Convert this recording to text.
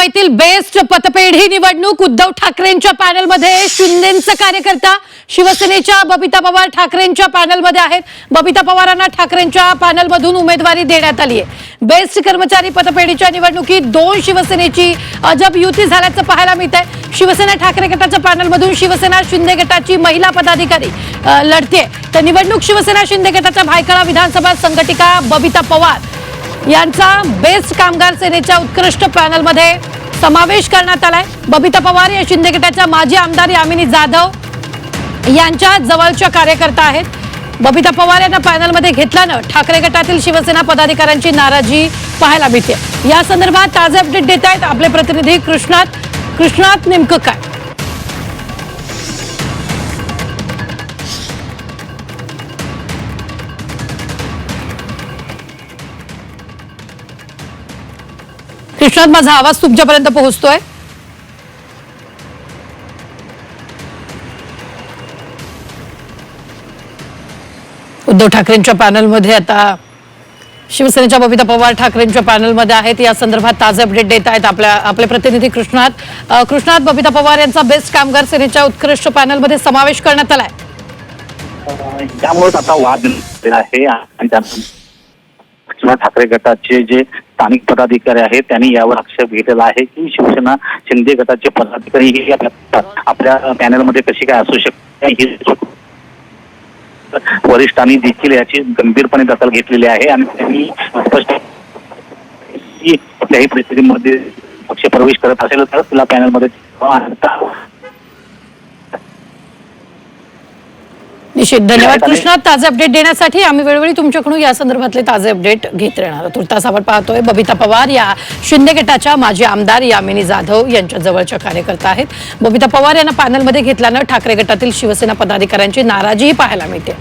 मुंबईतील बेस्ट पतपेढी निवडणूक उद्धव ठाकरेंच्या पॅनलमध्ये. शिंदेचा कार्यकर्ता शिवसेनेच्या बबिता पवार ठाकरेंच्या पॅनलमध्ये आहेत. बबिता पवारांना ठाकरेंच्या पॅनलमधून उमेदवारी देण्यात आली आहे. बेस्ट कर्मचारी पतपेढीच्या निवडणुकीत दोन शिवसेनेची अजब युती झाल्याचं पाहायला मिळत आहे शिवसेना ठाकरे गटाच्या पॅनलमधून शिवसेना शिंदे गटाची महिला पदाधिकारी लढते तर निवडणूक शिवसेना शिंदे गटाच्या भायखळा विधानसभा संघटिका बबिता पवार. यांचा बेस्ट कामगार सेनेच्या उत्कृष्ट पॅनलमध्ये समावेश करण्यात आलाय. बबिता पवार या शिंदे गटाच्या माजी आमदार यामिनी जाधव यांच्या जवळच्या कार्यकर्ता आहेत. बबिता पवार यांना पॅनलमध्ये घेतल्यानं ठाकरे गटातील शिवसेना पदाधिकाऱ्यांची नाराजी पाहायला मिळते. या संदर्भात ताजे अपडेट देत आहेत आपले प्रतिनिधी कृष्णात. कृष्णात नेमकं काय? कृष्णात माझा आवाज तुमच्यापर्यंत पोहोचतोय? उद्धव ठाकरेंच्या पॅनलमध्ये आता शिवसेनेच्या बबिता पवार ठाकरेंच्या पॅनलमध्ये आहेत. या संदर्भात ताजे अपडेट देत आहेत आपल्या आपले प्रतिनिधी कृष्णात. कृष्णात बबिता पवार यांचा बेस्ट कामगार सेनेच्या उत्कृष्ट पॅनलमध्ये समावेश करण्यात आलाय. त्यामुळेच आता वाद आहे आणि ठाकरे गटाचे जे स्थानिक पदाधिकारी आहेत त्यांनी यावर आक्षेप घेतलेला आहे की शिवसेना शिंदे गटाचे पदाधिकारी हे आपल्या- पॅनलमध्ये कशी काय असू शकते ही वरिष्ठांनी देखील याची गंभीरपणे दखल घेतलेली आहे आणि त्यांनी स्पष्ट कुठल्याही परिस्थितीमध्ये पक्ष प्रवेश करत असेल तर तिला पॅनलमध्ये निश्चित. धन्यवाद कृष्णात ताजे अपडेट देण्यासाठी आम्ही वेळोवेळी तुमच्याकडून या संदर्भातले ताजे अपडेट घेत राहणार तुर्तास आपण पाहतोय बबिता पवार या शिंदे गटाच्या माजी आमदार यामिनी जाधव यांच्या जवळच्या कार्यकर्ता आहेत. बबिता पवार यांना पॅनलमध्ये घेतल्यानं ठाकरे गटातील शिवसेना पदाधिकाऱ्यांची नाराजीही पाहायला मिळते.